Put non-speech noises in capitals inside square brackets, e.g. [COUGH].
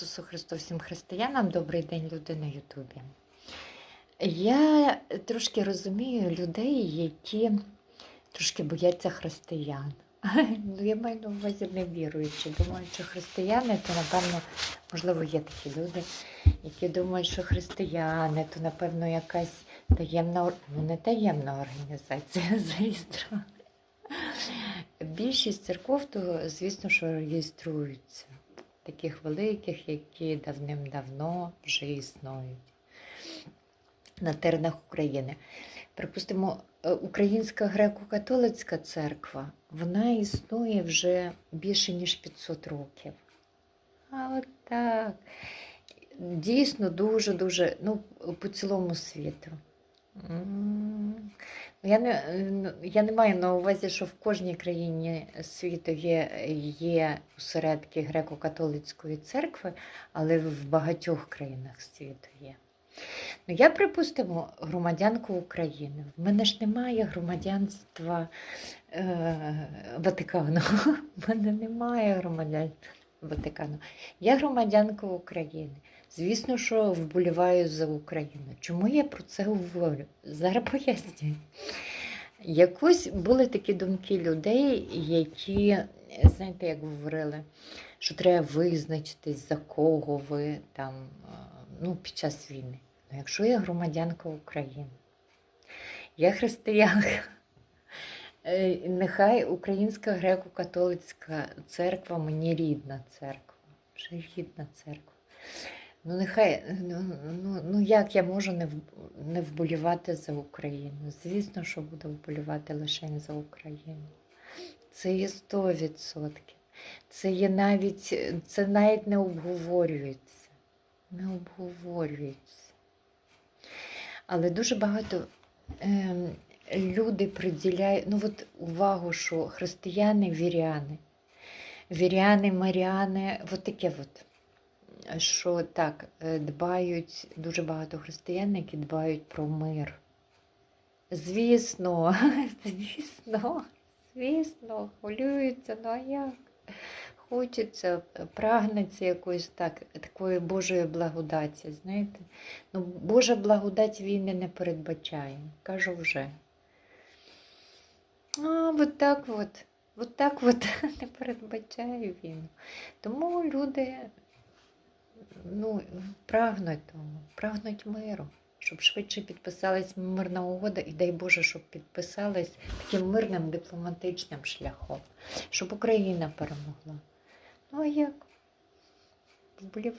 Ісусу Христу всім християнам, добрий день, люди на Ютубі. Я трошки розумію людей, які трошки бояться християн. [LAUGHS] Ну, я маю на увазі не віруючи. Думаю, що християни, то напевно, можливо, є такі люди, які думають, що християни, то напевно якась таємна, ну не таємна організація, [LAUGHS] звісно. Більшість церков, то, звісно, що реєструються таких великих, які давним-давно вже існують на теренах України. Припустимо, е, Українська греко-католицька церква, вона існує вже більше ніж 500 років. А от так. Дійсно, дуже-дуже, ну, по цілому світу. Я не, ну, я не маю на увазі, що в кожній країні світу є, є осередки греко-католицької церкви, але в багатьох країнах світу є. Ну, я, припустимо, громадянка України. В мене ж немає громадянства е, Ватикану. [LAUGHS] В мене немає громадянства Ватикану. Я громадянка України. Звісно, що вболіваю за Україну. Чому я про це говорю? Зараз пояснюю. Якось були такі думки людей, які, знаєте, як говорили, що треба визначитись, за кого ви там ну, під час війни. Ну, якщо я громадянка України, я християнка, нехай Українська греко-католицька церква мені рідна церква, вже рідна церква. Ну, нехай, ну, ну, ну як я можу не, не вболівати за Україну? Звісно, що буду вболівати лише за Україну. Це є 100%. Це є навіть, це навіть не обговорюється. Не обговорюється. Але дуже багато ем, люди приділяють, ну от увагу, що християни віряни, віряни, маріани, от таке от що так, е, дбають дуже багато християн, які дбають про мир. Звісно, [LAUGHS] звісно, звісно, хвилюються, ну а як? Хочеться, е, прагнеться якоїсь так, такої Божої благодаті, знаєте. Ну, Божа благодать війни не передбачає, кажу вже. А, от так от, от так от [LAUGHS] не передбачає війну. Тому люди ну, прагнуть тому, прагнуть миру, щоб швидше підписалась мирна угода, і дай Боже, щоб підписалась таким мирним дипломатичним шляхом, щоб Україна перемогла. Ну а як? Вболіваю.